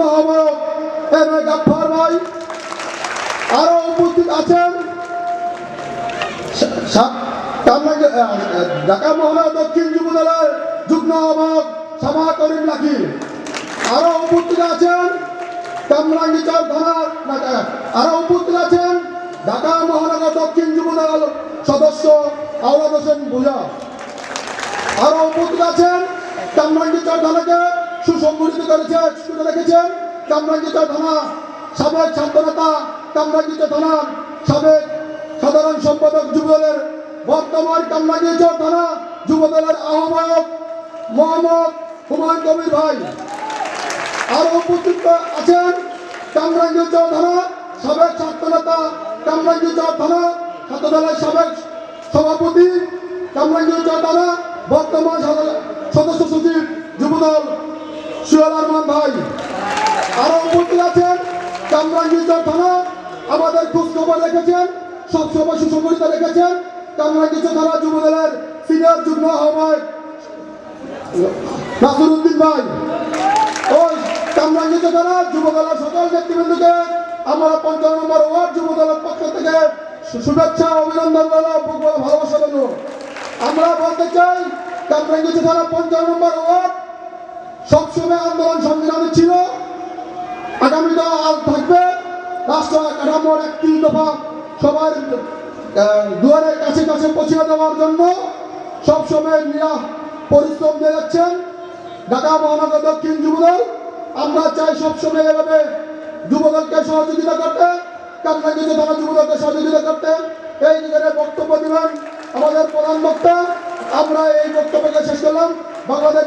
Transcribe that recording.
যুগ্ম আহ্বায়ক M A গাফার ভাই। আরও উপস্থিত আছেন। ঢাকা মহানগর দক্ষিণ যুব দলের যুগ্ম আহ্বায়ক সামা করিম লাকি। আরও উপস্থিত আছেন কামরাঙ্গীচর থানা না, আরও উপস্থিত আছেন ঢাকা মহানগর দক্ষিণ যুব দল সদস্য আওলাদ হোসেন ভুজা আরও উপস্থিত আছেন কামরাঙ্গীচর থানাকে সুসংগঠিত করেছে করে রেখেছেন কামরাঙ্গীচর থানা, সাবেক ছাত্রনেতা কামরাঙ্গীচর থানার সাবেক সাধারণ সম্পাদক যুবদলের বর্তমান কামরাঙ্গীচর থানা যুবদলের আহ্বায়ক মোহাম্মদ হুমায়ুন কবির ভাই। আরও উপস্থিত আছেন কামরাঙ্গীচর থানা, সাবেক ছাত্রনেতা কামরাঙ্গীচর থানা, ছাত্রদলের সাবেক সভাপতি কামরাঙ্গীচর থানা, বর্তমান সদ- সদস্য সচিব যুবদল। সুয়েল আরমান ভাই। আরও উপস্থিত আছেন কামরাঙ্গীচর থানা, আমাদের খোঁজ খবর রেখেছেন সবসময় সুসংগঠিত রেখেছেন কামরাঙ্গীচর থানা যুবদলের সিনিয়র যুগ্ম আহ্বায়ক নাসিরুদ্দিন ভাই। ওই কামরাঙ্গীচর থানা যুবদলের সকল নেতৃবৃন্দকে আমরা পঞ্চান্ন নম্বর ওয়ার্ড যুবদলের পক্ষ থেকে শুভেচ্ছা অভিনন্দন ভালোবাসা আমরা বলতে চাই কামরাঙ্গীচর থানা পঞ্চান্ন নম্বর ওয়ার্ড সবসময় আন্দোলন সংগ্রামী ছিল। আগামীতেও আজ থাকবে। রাষ্ট্র কাঠামোর একটি দফা সবার দুয়ারের কাছে কাছে পৌঁছে দেওয়ার জন্য সবসময় নিরা পরিশ্রম দিয়ে যাচ্ছেন। ঢাকা মহানগর দক্ষিণ যুবদল, আমরা চাই সবসময় এভাবে যুবদলকে সহযোগিতা করতে কামরাঙ্গীতে তারা যুবদলকে সহযোগিতা করতে। এই জায়গায় বক্তব্য দিবেন আমাদের প্রধান বক্তা। আমরা এই বক্তব্যকে শেষ করলাম। বাংলাদেশ